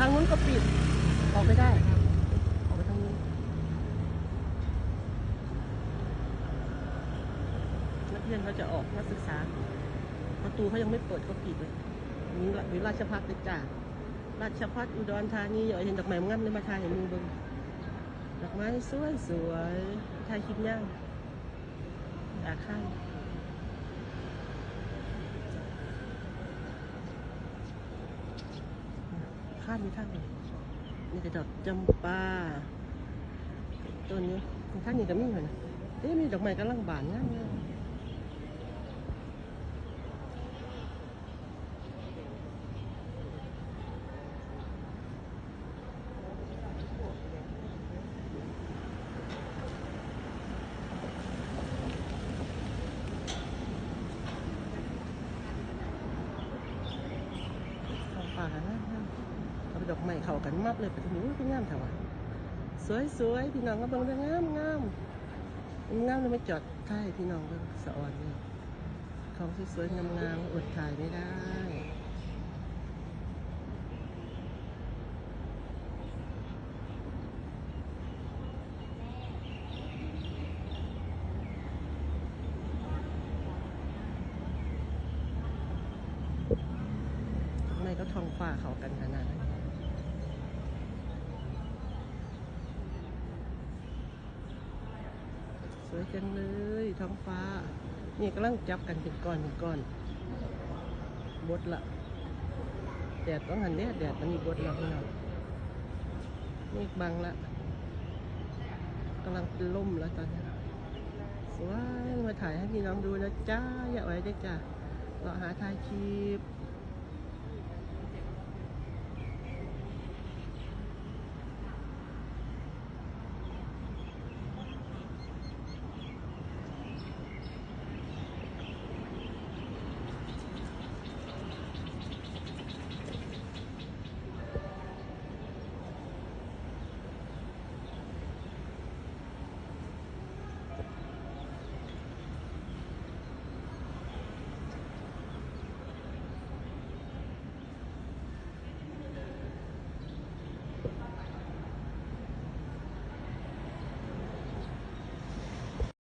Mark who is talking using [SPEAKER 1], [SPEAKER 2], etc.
[SPEAKER 1] ก็ปิด ออกไม่ได้ ออกไปทางนี้นักเรียนเขาจะออกนักศึกษา ประตูเขายังไม่เปิดก็ปิดเลยนี่ละวิราชพัฒน์จ้าราชพัฒน์อุดรธานีอย่าเห็นดอกไม้งามเลยมาถ่ายให้มือเบิ่งดอกไม้สวยสวยๆถ่ายคลิปย่างอาข้าง ข้างมีข้างเลยนี่แต่ดอกจำปาต้นนี้ข้างนี้ก็มีเหมือนเอ๊ะมีดอกไม้กำลังบานงามเลยของป่านะ ดอกไม้เข้ากันมับเลยไปถึงนู้นก็งามถอะวสวยสวยๆพี่น้องก็บิ่งได้งามงามงามเลยไม่จอดถ่พี่น้องเบิ่งสะอ่อนเลยของสวยๆงามงามๆอดถ่ายไม่ได้ทำไมก็ทองฟ้าเขากันขนาดนั้น สวยจังเลยท้องฟ้า นี่กำลังจับกันเป็นก้อนเป็นก้อนบดละแดดต้องหันแดดแดดมันมีบดแล้วพี่น้องเมฆบังละกำลังเป็นล่มแล้วตอนนี้สวยมาถ่ายให้พี่น้องดูนะจ้าอย่าไว้ด้จ้าเราหาถ่ายคลิป